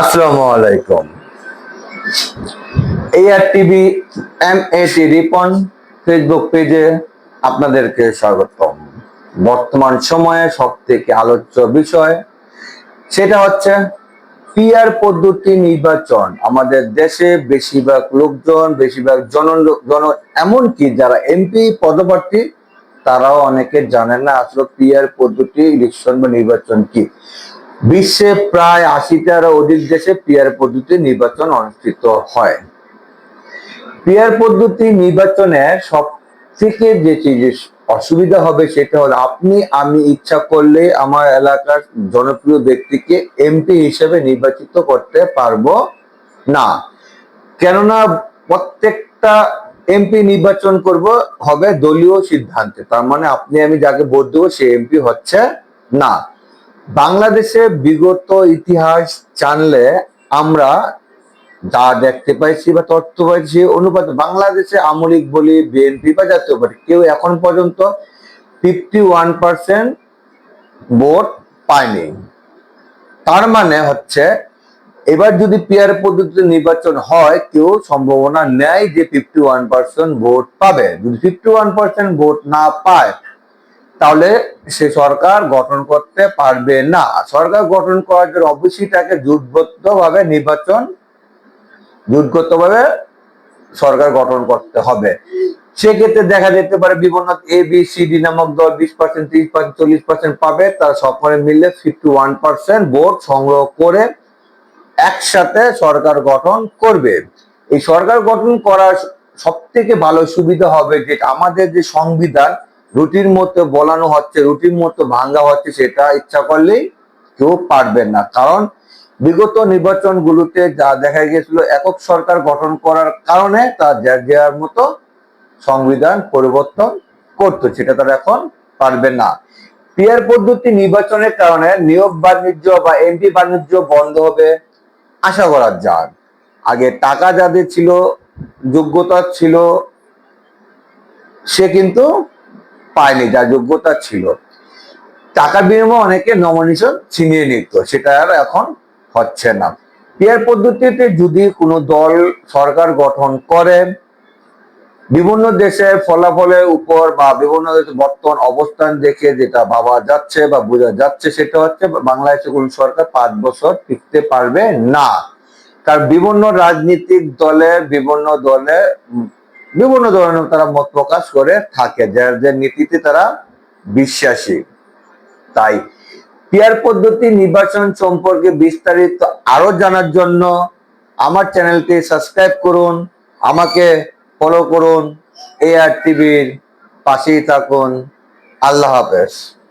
আসসালামু আলাইকুম। AR TV M A T Ripon Facebook পেজে আপনাদেরকে স্বাগতম। বর্তমান সময়ে সব থেকে আলোচ্য বিষয়, সেটা হচ্ছে পদ্ধতি নির্বাচন। আমাদের দেশে বেশিরভাগ লোকজন, বেশিরভাগ জন জন, এমনকি যারা এমপি পদপ্রার্থী, তারাও অনেকে জানেন না আসলে পিআর পদ্ধতি ইলেকশন বা নির্বাচন কি। বিশ্বে প্রায় আশিটার অধিক দেশে পিআর পদ্ধতি নির্বাচন অনুষ্ঠিত হয়। পিআর পদ্ধতি নির্বাচনে সব থেকে যে অসুবিধা হবে সেটা হলো আপনি, আমি ইচ্ছা করলে আমার এলাকার জনপ্রিয় ব্যক্তিকে এমপি হিসেবে নির্বাচিত করতে পারব না। কেননা প্রত্যেকটা এমপি নির্বাচন করব হবে দলীয় সিদ্ধান্তে। তার মানে আপনি, আমি যাকে ভোট দেবো সে এমপি হচ্ছে না। বাংলাদেশে বিগত ইতিহাস জানলে আমরা যা দেখতে পাইছি বা তথ্য পাইছি, অনুপাতে বাংলাদেশে আমলিক বলি বিএনপি বা জাতীয় পার্টি, কেউ এখন পর্যন্ত ফিফটি ওয়ান পার্সেন্ট ভোট পায়নি। তার মানে হচ্ছে, এবার যদি পিয়ার পদ্ধতিতে নির্বাচন হয়, কেউ সম্ভাবনা নেয় যে ফিফটি ওয়ান পার্সেন্ট ভোট পাবে। যদি ফিফটি ওয়ান পার্সেন্ট ভোট না পায় তাহলে সে সরকার গঠন করতে পারবে না। সরকার গঠন করার জন্য অবশ্যই তাকে জোটবদ্ধ ভাবে নির্বাচন জোটগতভাবে সরকার গঠন করতে হবে। সেক্ষেত্রে দেখা যেতে পারে বিভিন্ন এ বি সি ডি নামক দল বিশ পার্সেন্ট ত্রিশ পার্সেন্ট চল্লিশ পার্সেন্ট পাবে, তারা সকলে মিলে ফিফটি ওয়ান পার্সেন্ট ভোট সংগ্রহ করে একসাথে সরকার গঠন করবে। এই সরকার গঠন করার সব থেকে ভালো সুবিধা হবে যে আমাদের যে সংবিধান রুটির মতো বলানো হচ্ছে, রুটির মতো ভাঙ্গা হচ্ছে, সেটা ইচ্ছা করলেই কেউ পারবে না। কারণ বিগত নির্বাচনগুলোতে যা দেখা গিয়েছিল, একক সরকার গঠন করার কারণে তার যার মতো সংবিধান পরিবর্তন করতো, সেটা তারা এখন পারবে না। পিয়ার পদ্ধতি নির্বাচনের কারণে নিয়োগ বাণিজ্য বা এমপি বাণিজ্য বন্ধ হবে, আশা করা যায়। আগে টাকা যাদের ছিল, যোগ্যতা ছিল, সে কিন্তু পায়নি, যা যোগ্যতা ছিল। টাকার বিনিময়ে অনেকে নমিনেশন ছিনিয়ে নিত, সেটা আর এখন হচ্ছে না। পিয়ার পদ্ধতিতে যদি কোনো দল, সরকার গঠন করে, বিভিন্ন দেশের ফলাফলের উপর বা বিভিন্ন দেশের বর্তমান অবস্থান দেখে যেটা ভাবা যাচ্ছে বা বোঝা যাচ্ছে, সেটা হচ্ছে বাংলাদেশে কোন সরকার পাঁচ বছর টিকতে পারবে না। কারণ বিভিন্ন রাজনৈতিক দলে, বিভিন্ন দলে বিভিন্ন ধরনের তারা মত প্রকাশ করে থাকে, যার যে নীতিতে তারা বিশ্বাসী। তাই পিয়ার পদ্ধতি নির্বাচন সম্পর্কে বিস্তারিত আরও জানার জন্য আমার চ্যানেলটি সাবস্ক্রাইব করুন, আমাকে ফলো করুন এআর টিভির পাশেই থাকুন। আল্লাহ হাফেজ।